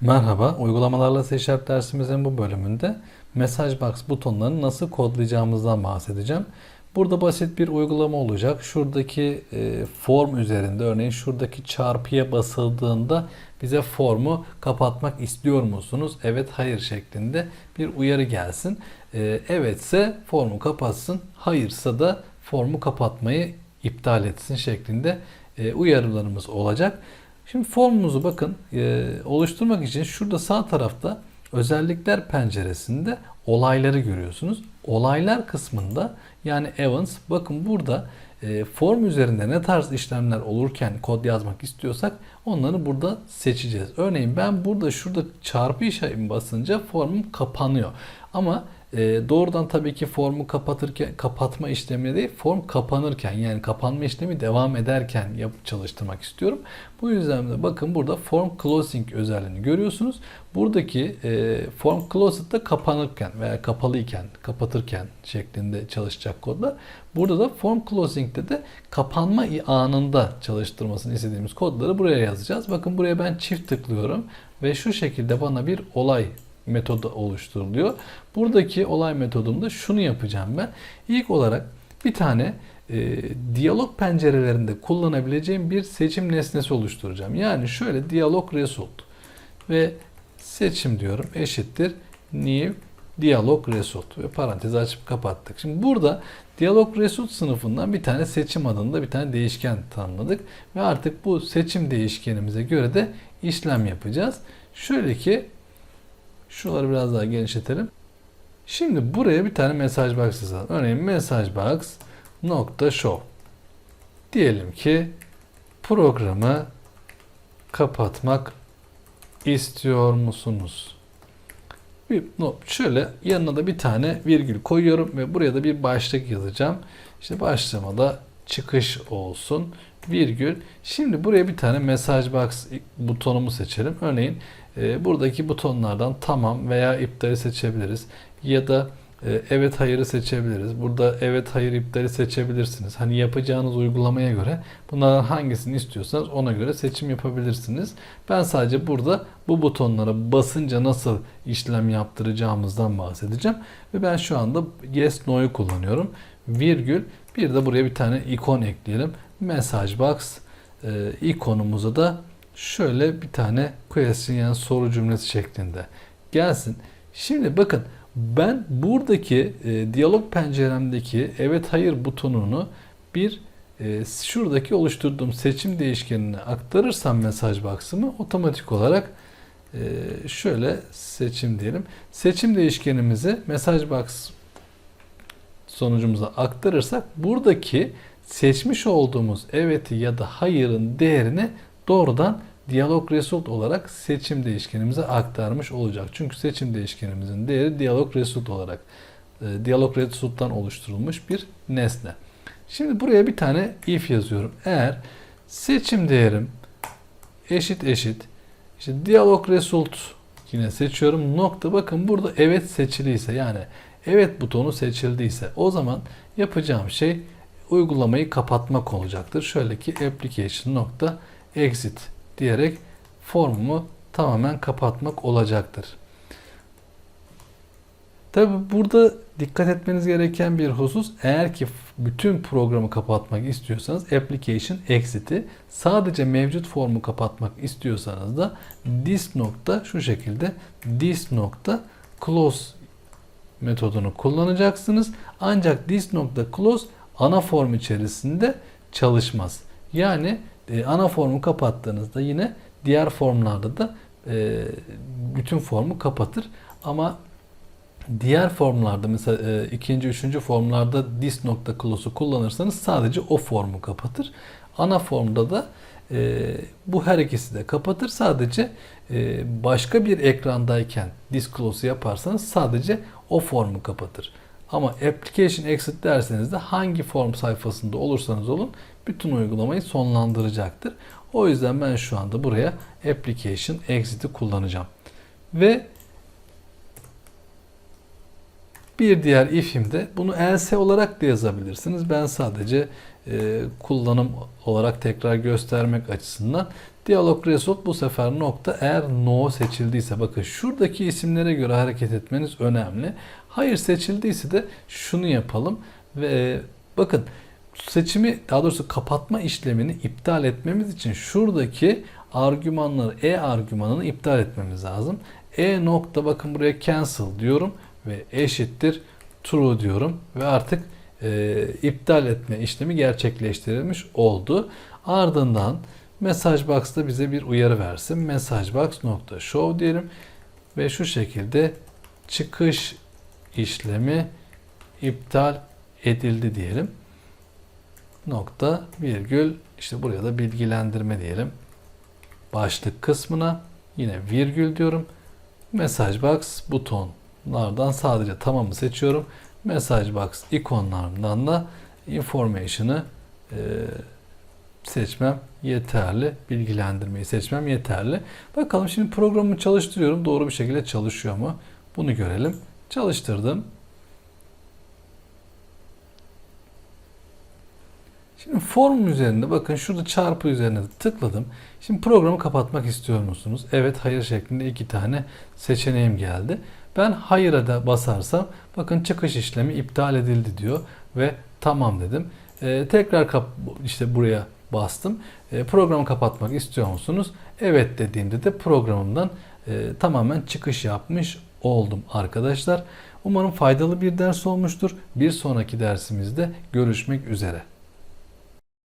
Merhaba, uygulamalarla C Sharp dersimizin bu bölümünde Message Box butonlarını nasıl kodlayacağımızdan bahsedeceğim. Burada basit bir uygulama olacak. Şuradaki e, form üzerinde örneğin şuradaki çarpıya basıldığında bize formu kapatmak istiyor musunuz? Evet, hayır şeklinde bir uyarı gelsin. E, evetse formu kapatsın, hayırsa da formu kapatmayı iptal etsin şeklinde e, uyarılarımız olacak. Şimdi formumuzu bakın e, oluşturmak için şurada sağ tarafta özellikler penceresinde olayları görüyorsunuz. Olaylar kısmında yani events bakın burada e, form üzerinde ne tarz işlemler olurken kod yazmak istiyorsak onları burada seçeceğiz. Örneğin ben burada şurada çarpı işareti basınca formum kapanıyor. Ama e, doğrudan tabii ki formu kapatırken kapatma işlemine değil form kapanırken yani kapanma işlemi devam ederken yap çalıştırmak istiyorum. Bu yüzden de bakın burada form closing özelliğini görüyorsunuz. Buradaki e, form closed da kapanırken veya kapalıyken, kapatırken şeklinde çalışacak kodlar. Burada da form closing'de de kapanma anında çalıştırmasını istediğimiz kodları buraya yazacağız. Bakın buraya ben çift tıklıyorum ve şu şekilde bana bir olay metodu oluşturuluyor. Buradaki olay metodumda şunu yapacağım ben. İlk olarak bir tane e, diyalog pencerelerinde kullanabileceğim bir seçim nesnesi oluşturacağım. Yani şöyle diyalog result ve seçim diyorum eşittir new diyalog result ve parantez açıp kapattık. Şimdi burada diyalog result sınıfından bir tane seçim adında bir tane değişken tanımladık ve artık bu seçim değişkenimize göre de işlem yapacağız. Şöyle ki Şuraları biraz daha genişletelim. Şimdi buraya bir tane mesaj box yazalım. Örneğin mesaj box nokta show. Diyelim ki programı kapatmak istiyor musunuz? Bir, no, şöyle yanına da bir tane virgül koyuyorum ve buraya da bir başlık yazacağım. İşte başlığıma da çıkış olsun virgül. Şimdi buraya bir tane mesaj box butonumu seçelim. Örneğin e, buradaki butonlardan tamam veya iptali seçebiliriz. Ya da e, evet hayırı seçebiliriz. Burada evet hayır iptali seçebilirsiniz. Hani yapacağınız uygulamaya göre bunlardan hangisini istiyorsanız ona göre seçim yapabilirsiniz. Ben sadece burada bu butonlara basınca nasıl işlem yaptıracağımızdan bahsedeceğim. Ve ben şu anda yes no'yu kullanıyorum. Virgül bir de buraya bir tane ikon ekleyelim. Message box e, ikonumuza da şöyle bir tane question yani soru cümlesi şeklinde gelsin. Şimdi bakın ben buradaki e, diyalog penceremdeki evet hayır butonunu bir e, şuradaki oluşturduğum seçim değişkenine aktarırsam mesaj box'ımı otomatik olarak e, şöyle seçim diyelim. Seçim değişkenimizi mesaj box sonucumuza aktarırsak buradaki seçmiş olduğumuz evet'i ya da hayırın değerini doğrudan diyalog result olarak seçim değişkenimize aktarmış olacak. Çünkü seçim değişkenimizin değeri diyalog result olarak e, diyalog result'tan oluşturulmuş bir nesne. Şimdi buraya bir tane if yazıyorum. Eğer seçim değerim eşit eşit işte diyalog result yine seçiyorum. Nokta bakın burada evet seçiliyse yani evet butonu seçildiyse o zaman yapacağım şey uygulamayı kapatmak olacaktır. Şöyle ki application nokta exit diyerek formumu tamamen kapatmak olacaktır. Tabi burada dikkat etmeniz gereken bir husus eğer ki bütün programı kapatmak istiyorsanız application exit'i sadece mevcut formu kapatmak istiyorsanız da this nokta şu şekilde this nokta close metodunu kullanacaksınız. Ancak this nokta close ana form içerisinde çalışmaz. Yani e, ana formu kapattığınızda yine diğer formlarda da e, bütün formu kapatır. Ama diğer formlarda mesela e, ikinci, üçüncü formlarda this nokta close'u kullanırsanız sadece o formu kapatır. Ana formda da e, bu her ikisi de kapatır. Sadece e, başka bir ekrandayken this close'u yaparsanız sadece o formu kapatır. Ama application exit derseniz de hangi form sayfasında olursanız olun bütün uygulamayı sonlandıracaktır. O yüzden ben şu anda buraya application exit'i kullanacağım. Ve bir diğer if'imde bunu else olarak da yazabilirsiniz. Ben sadece e, kullanım olarak tekrar göstermek açısından Diyalog result bu sefer nokta eğer no seçildiyse bakın şuradaki isimlere göre hareket etmeniz önemli. Hayır seçildiyse de şunu yapalım ve e, bakın seçimi daha doğrusu kapatma işlemini iptal etmemiz için şuradaki argümanları e argümanını iptal etmemiz lazım. E nokta bakın buraya cancel diyorum ve eşittir true diyorum ve artık e, iptal etme işlemi gerçekleştirilmiş oldu. Ardından mesaj box'ta bize bir uyarı versin. Show diyelim ve şu şekilde çıkış işlemi iptal edildi diyelim. Nokta virgül işte buraya da bilgilendirme diyelim. Başlık kısmına yine virgül diyorum. Message box butonlardan sadece tamamı seçiyorum. Message box ikonlarından da information'ı e, seçmem yeterli. Bilgilendirmeyi seçmem yeterli. Bakalım şimdi programımı çalıştırıyorum. Doğru bir şekilde çalışıyor mu? Bunu görelim. Çalıştırdım. Şimdi form üzerinde bakın şurada çarpı üzerine tıkladım. Şimdi programı kapatmak istiyor musunuz? Evet hayır şeklinde iki tane seçeneğim geldi. Ben hayır'a da basarsam bakın çıkış işlemi iptal edildi diyor ve tamam dedim. Ee, tekrar kap işte buraya bastım. Ee, programı kapatmak istiyor musunuz? Evet dediğimde de programımdan e, tamamen çıkış yapmış oldum arkadaşlar. Umarım faydalı bir ders olmuştur. Bir sonraki dersimizde görüşmek üzere.